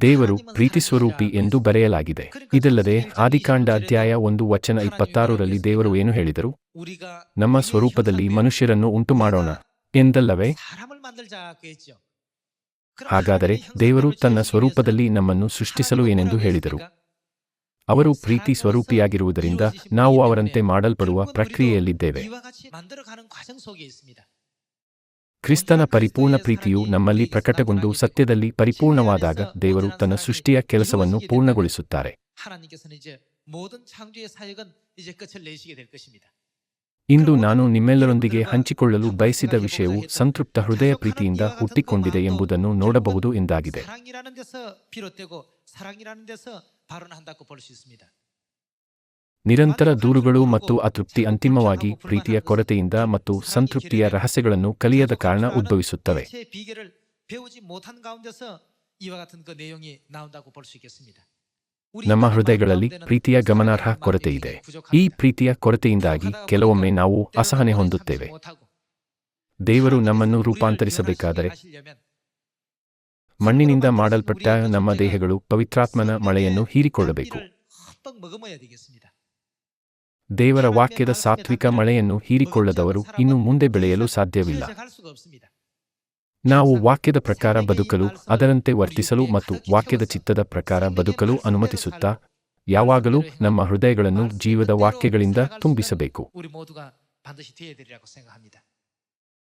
ದೇವರು ಪ್ರೀತಿ ಸ್ವರೂಪಿ ಎಂದು ಬರೆಯಲಾಗಿದೆ. ಇದಲ್ಲದೆ ಆದಿಕಾಂಡ ಅಧ್ಯಾಯ ಒಂದು ವಚನ ಇಪ್ಪತ್ತಾರರಲ್ಲಿ ದೇವರು ಏನು ಹೇಳಿದರು? ನಮ್ಮ ಸ್ವರೂಪದಲ್ಲಿ ಮನುಷ್ಯರನ್ನು ಉಂಟು ಮಾಡೋಣ ಎಂದಲ್ಲವೇ? ಹಾಗಾದರೆ ದೇವರು ತನ್ನ ಸ್ವರೂಪದಲ್ಲಿ ನಮ್ಮನ್ನು ಸೃಷ್ಟಿಸಲು ಏನೆಂದು ಹೇಳಿದರು? ಅವರು ಪ್ರೀತಿ ಸ್ವರೂಪಿಯಾಗಿರುವುದರಿಂದ ನಾವು ಅವರಂತೆ ಮಾಡಲ್ಪಡುವ ಪ್ರಕ್ರಿಯೆಯಲ್ಲಿದ್ದೇವೆ. ಕ್ರಿಸ್ತನ ಪರಿಪೂರ್ಣ ಪ್ರೀತಿಯು ನಮ್ಮಲ್ಲಿ ಪ್ರಕಟಗೊಂಡು ಸತ್ಯದಲ್ಲಿ ಪರಿಪೂರ್ಣವಾದಾಗ ದೇವರು ತನ್ನ ಸೃಷ್ಟಿಯ ಕೆಲಸವನ್ನು ಪೂರ್ಣಗೊಳಿಸುತ್ತಾರೆ. ಇಂದು ನಾನು ನಿಮ್ಮೆಲ್ಲರೊಂದಿಗೆ ಹಂಚಿಕೊಳ್ಳಲು ಬಯಸಿದ ವಿಷಯವು ಸಂತೃಪ್ತ ಹೃದಯ ಪ್ರೀತಿಯಿಂದ ಹುಟ್ಟಿಕೊಂಡಿದೆ ಎಂಬುದನ್ನು ನೋಡಬಹುದು ಎಂದಾಗಿದೆ. ನಿರಂತರ ದೂರುಗಳು ಮತ್ತು ಅತೃಪ್ತಿ ಅಂತಿಮವಾಗಿ ಪ್ರೀತಿಯ ಕೊರತೆಯಿಂದ ಮತ್ತು ಸಂತೃಪ್ತಿಯ ರಹಸ್ಯಗಳನ್ನು ಕಲಿಯದ ಕಾರಣ ಉದ್ಭವಿಸುತ್ತವೆ. ನಮ್ಮ ಹೃದಯಗಳಲ್ಲಿ ಪ್ರೀತಿಯ ಗಮನಾರ್ಹ ಕೊರತೆ ಇದೆ. ಈ ಪ್ರೀತಿಯ ಕೊರತೆಯಿಂದಾಗಿ ಕೆಲವೊಮ್ಮೆ ನಾವು ಅಸಹನೆ ಹೊಂದುತ್ತೇವೆ. ದೇವರು ನಮ್ಮನ್ನು ರೂಪಾಂತರಿಸಬೇಕಾದರೆ ಮಣ್ಣಿನಿಂದ ಮಾಡಲ್ಪಟ್ಟ ನಮ್ಮ ದೇಹಗಳು ಪವಿತ್ರಾತ್ಮನ ಮಳೆಯನ್ನು ಹೀರಿಕೊಳ್ಳಬೇಕು. ದೇವರ ವಾಕ್ಯದ ಸಾತ್ವಿಕ ಮಳೆಯನ್ನು ಹೀರಿಕೊಳ್ಳದವರು ಇನ್ನು ಮುಂದೆ ಬೆಳೆಯಲು ಸಾಧ್ಯವಿಲ್ಲ. ನಾವು ವಾಕ್ಯದ ಪ್ರಕಾರ ಬದುಕಲು ಅದರಂತೆ ವರ್ತಿಸಲು ಮತ್ತು ವಾಕ್ಯದ ಚಿತ್ತದ ಪ್ರಕಾರ ಬದುಕಲು ಅನುಮತಿಸುತ್ತಾ ಯಾವಾಗಲೂ ನಮ್ಮ ಹೃದಯಗಳನ್ನು ಜೀವದ ವಾಕ್ಯಗಳಿಂದ ತುಂಬಿಸಬೇಕು.